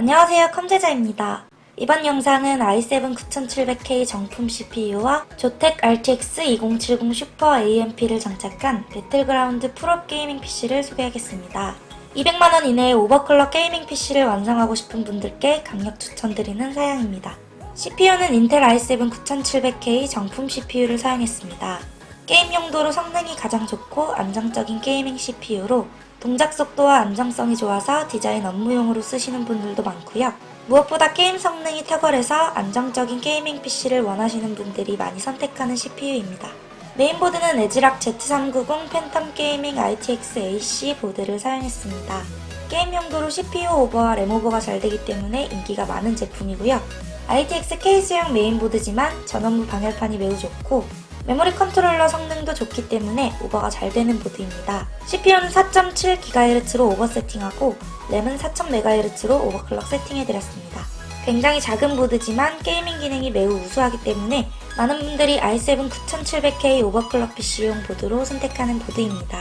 안녕하세요 컴제자입니다. 이번 영상은 i7 9700K 정품 CPU와 조텍 RTX 2070 슈퍼 AMP를 장착한 배틀그라운드 프로 게이밍 PC를 소개하겠습니다. 200만원 이내의 오버클럭 게이밍 PC를 완성하고 싶은 분들께 강력 추천드리는 사양입니다. CPU는 인텔 i7 9700K 정품 CPU를 사용했습니다. 게임 용도로 성능이 가장 좋고 안정적인 게이밍 CPU로 동작 속도와 안정성이 좋아서 디자인 업무용으로 쓰시는 분들도 많고요. 무엇보다 게임 성능이 탁월해서 안정적인 게이밍 PC를 원하시는 분들이 많이 선택하는 CPU입니다. 메인보드는 에즈락 Z390 팬텀 게이밍 RTX AC 보드를 사용했습니다. 게임 용도로 CPU 오버와 램 오버가 잘 되기 때문에 인기가 많은 제품이고요. RTX K수형 메인보드지만 전원부 방열판이 매우 좋고 메모리 컨트롤러 성능도 좋기 때문에 오버가 잘 되는 보드입니다. CPU는 4.7GHz로 오버 세팅하고 램은 4000MHz로 오버클럭 세팅해드렸습니다. 굉장히 작은 보드지만 게이밍 기능이 매우 우수하기 때문에 많은 분들이 i7 9700K 오버클럭 PC용 보드로 선택하는 보드입니다.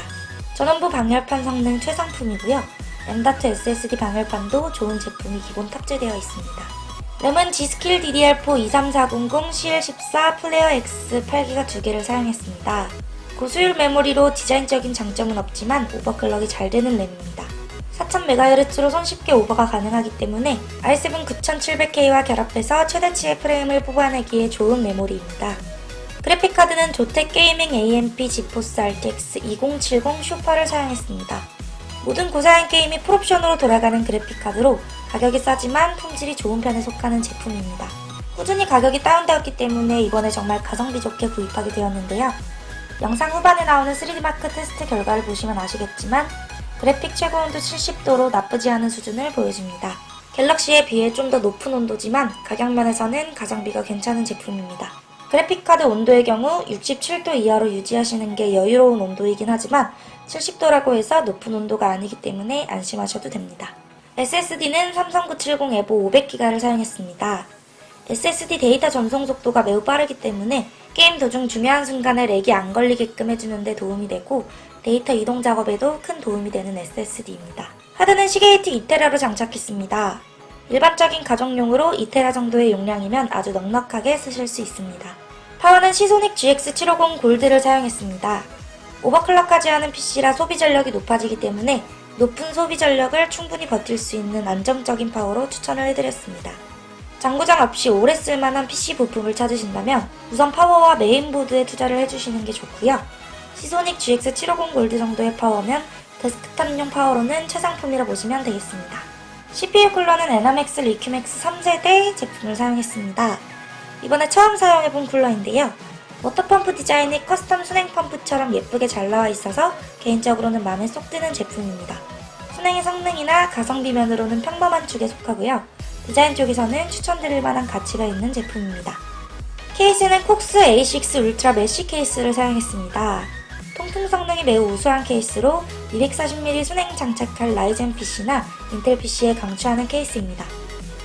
전원부 방열판 성능 최상품이고요. M.2 SSD 방열판도 좋은 제품이 기본 탑재되어 있습니다. 램은 G스킬 DDR4 23400 CL14 플레어 X 8기가 두 개를 사용했습니다. 고수율 메모리로 디자인적인 장점은 없지만 오버클럭이 잘 되는 램입니다. 4000MHz로 손쉽게 오버가 가능하기 때문에 i7 9700K와 결합해서 최대치의 프레임을 뽑아내기에 좋은 메모리입니다. 그래픽카드는 조텍 게이밍 AMP 지포스 RTX 2070 슈퍼를 사용했습니다. 모든 고사양 게임이 풀옵션으로 돌아가는 그래픽카드로 가격이 싸지만 품질이 좋은 편에 속하는 제품입니다. 꾸준히 가격이 다운되었기 때문에 이번에 정말 가성비 좋게 구입하게 되었는데요. 영상 후반에 나오는 3D마크 테스트 결과를 보시면 아시겠지만 그래픽 최고 온도 70도로 나쁘지 않은 수준을 보여줍니다. 갤럭시에 비해 좀 더 높은 온도지만 가격면에서는 가성비가 괜찮은 제품입니다. 그래픽카드 온도의 경우 67도 이하로 유지하시는 게 여유로운 온도이긴 하지만 70도라고 해서 높은 온도가 아니기 때문에 안심하셔도 됩니다. SSD는 삼성 970 에보 500기가를 사용했습니다. SSD 데이터 전송 속도가 매우 빠르기 때문에 게임 도중 중요한 순간에 렉이 안 걸리게끔 해주는 데 도움이 되고 데이터 이동 작업에도 큰 도움이 되는 SSD입니다. 하드는 시게이트 2테라로 장착했습니다. 일반적인 가정용으로 2테라 정도의 용량이면 아주 넉넉하게 쓰실 수 있습니다. 파워는 시소닉 GX750 골드를 사용했습니다. 오버클럭까지 하는 PC라 소비 전력이 높아지기 때문에 높은 소비 전력을 충분히 버틸 수 있는 안정적인 파워로 추천을 해드렸습니다. 장고장 없이 오래 쓸만한 PC 부품을 찾으신다면 우선 파워와 메인보드에 투자를 해주시는 게 좋고요. 시소닉 GX750 골드 정도의 파워면 데스크탑용 파워로는 최상품이라 보시면 되겠습니다. CPU 쿨러는 에나맥스 리큐맥스 3세대 제품을 사용했습니다. 이번에 처음 사용해본 쿨러인데요. 워터펌프 디자인이 커스텀 순행 펌프처럼 예쁘게 잘 나와 있어서 개인적으로는 마음에 쏙 드는 제품입니다. 순행의 성능이나 가성비 면으로는 평범한 축에 속하고요. 디자인 쪽에서는 추천드릴 만한 가치가 있는 제품입니다. 케이스는 콕스 A6 울트라 메쉬 케이스를 사용했습니다. 통풍 성능이 매우 우수한 케이스로 240mm 순행 장착할 라이젠 PC나 인텔 PC에 강추하는 케이스입니다.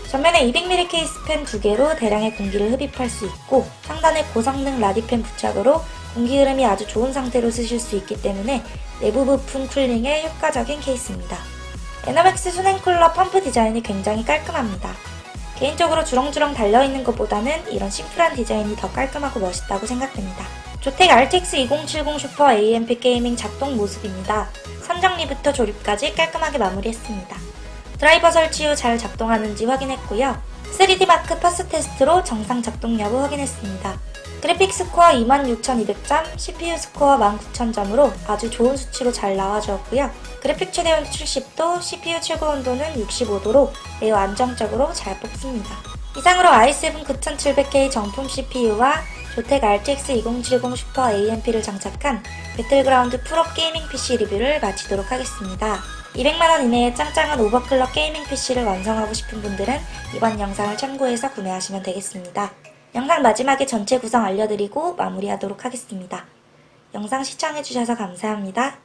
전면에 200mm 케이스펜 두 개로 대량의 공기를 흡입할 수 있고 상단에 고성능 라디펜 부착으로 공기 흐름이 아주 좋은 상태로 쓰실 수 있기 때문에 내부 부품 쿨링에 효과적인 케이스입니다. 에너맥스 순행 쿨러 펌프 디자인이 굉장히 깔끔합니다. 개인적으로 주렁주렁 달려있는 것보다는 이런 심플한 디자인이 더 깔끔하고 멋있다고 생각됩니다. 조텍 RTX 2070 슈퍼 AMP 게이밍 작동 모습입니다. 선정 리부터 조립까지 깔끔하게 마무리했습니다. 드라이버 설치 후 잘 작동하는지 확인했고요. 3D 마크 파스 테스트로 정상 작동 여부 확인했습니다. 그래픽 스코어 26200점, CPU 스코어 19000점으로 아주 좋은 수치로 잘 나와주었고요. 그래픽 최대 온도 70도, CPU 최고 온도는 65도로 매우 안정적으로 잘 뽑습니다. 이상으로 i7 9700K 정품 CPU와 조텍 RTX 2070 슈퍼 AMP를 장착한 배틀그라운드 프로 게이밍 PC 리뷰를 마치도록 하겠습니다. 200만원 이내의 짱짱한 오버클럭 게이밍 PC를 완성하고 싶은 분들은 이번 영상을 참고해서 구매하시면 되겠습니다. 영상 마지막에 전체 구성 알려드리고 마무리하도록 하겠습니다. 영상 시청해주셔서 감사합니다.